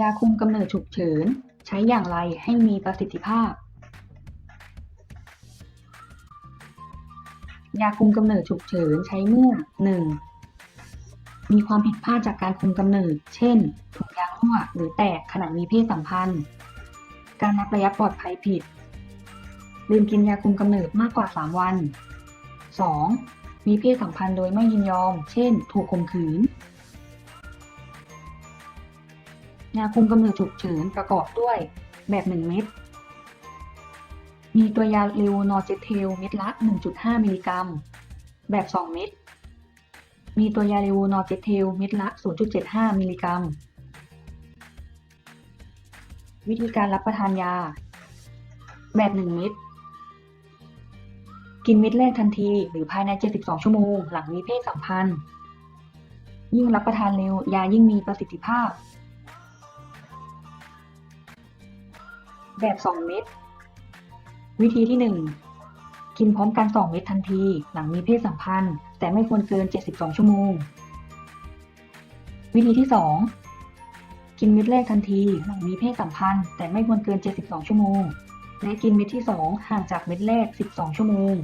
ยาคุมกำเนิดฉุกเฉิน ใช้อย่างไรให้มีประสิทธิภาพ ยาคุมกำเนิดฉุกเฉินใช้เมื่อ 1. มีความผิดพลาดจากการคุมกำเนิด เช่นถุงยางรั่วหรือแตกขณะมีเพศสัมพันธ์ การนับระยะปลอดภัยผิด ลืมกินยาคุมกำเนิดมากกว่า 3 วัน 2. มีเพศสัมพันธ์โดยไม่ยินยอม เช่น ถูกข่มขืน ยาคุมกำเนิดฉุกเฉินประกอบด้วยแบบ 1 เม็ด มีตัวยาเลโวนอร์เจเทลเม็ดละ 1.5 มิลลิกรัม แบบ 2 เม็ด มีตัวยาเลโวนอร์เจเทลเม็ดละ 0.75 มิลลิกรัม วิธีการรับประทานยา แบบ 1 เม็ด กินเม็ดแรกทันทีหรือภายใน 72 ชั่วโมง หลังมีเพศสัมพันธ์ ยิ่งรับประทานเร็วยายิ่งมีประสิทธิภาพ แบบ2เม็ด วิธีที่1กินพร้อมกัน2เม็ดทันที หลังมีเพศสัมพันธ์ แต่ไม่ควรเกิน 72 ชั่วโมง วิธีที่2กินเม็ดแรกทันที หลังมีเพศสัมพันธ์ แต่ไม่ควรเกิน 72 ชั่วโมง และกินเม็ดที่2ห่างจากเม็ดแรก 12 ชั่วโมง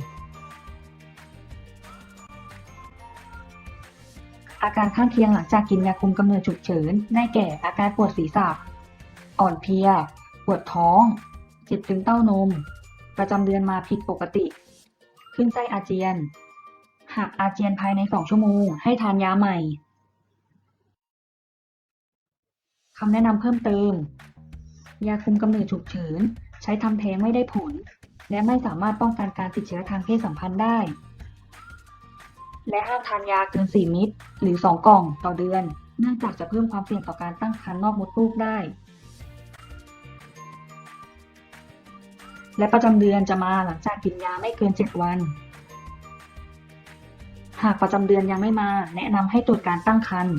อาการข้างเคียงหลังจากกินยาคุมกำเนิดฉุกเฉิน ได้แก่อาการปวดศีรษะ อ่อนเพลีย ปวดท้อง เจ็บตึงเต้านม ประจำเดือนมาผิดปกติ ขึ้นไส้อาเจียน หากอาเจียนภายใน2ชั่วโมง ให้ทานยาใหม่คำแนะนำเพิ่มเติม ยาคุมกำเนิดฉุกเฉิน ใช้ทำแท้งไม่ได้ผล และไม่สามารถป้องกันการติดเชื้อทางเพศสัมพันธ์ได้ และห้ามทานยาเกิน 4 มิตร หรือ 2 กล่องต่อเดือน เนื่องจากจะเพิ่มความเสี่ยงต่อการตั้งครรภ์นอกมดลูกได้ และประจำเดือนจะมาหลังจากกินยาไม่เกิน 7 วัน หากประจำเดือนยังไม่มา แนะนำให้ตรวจการตั้งครรภ์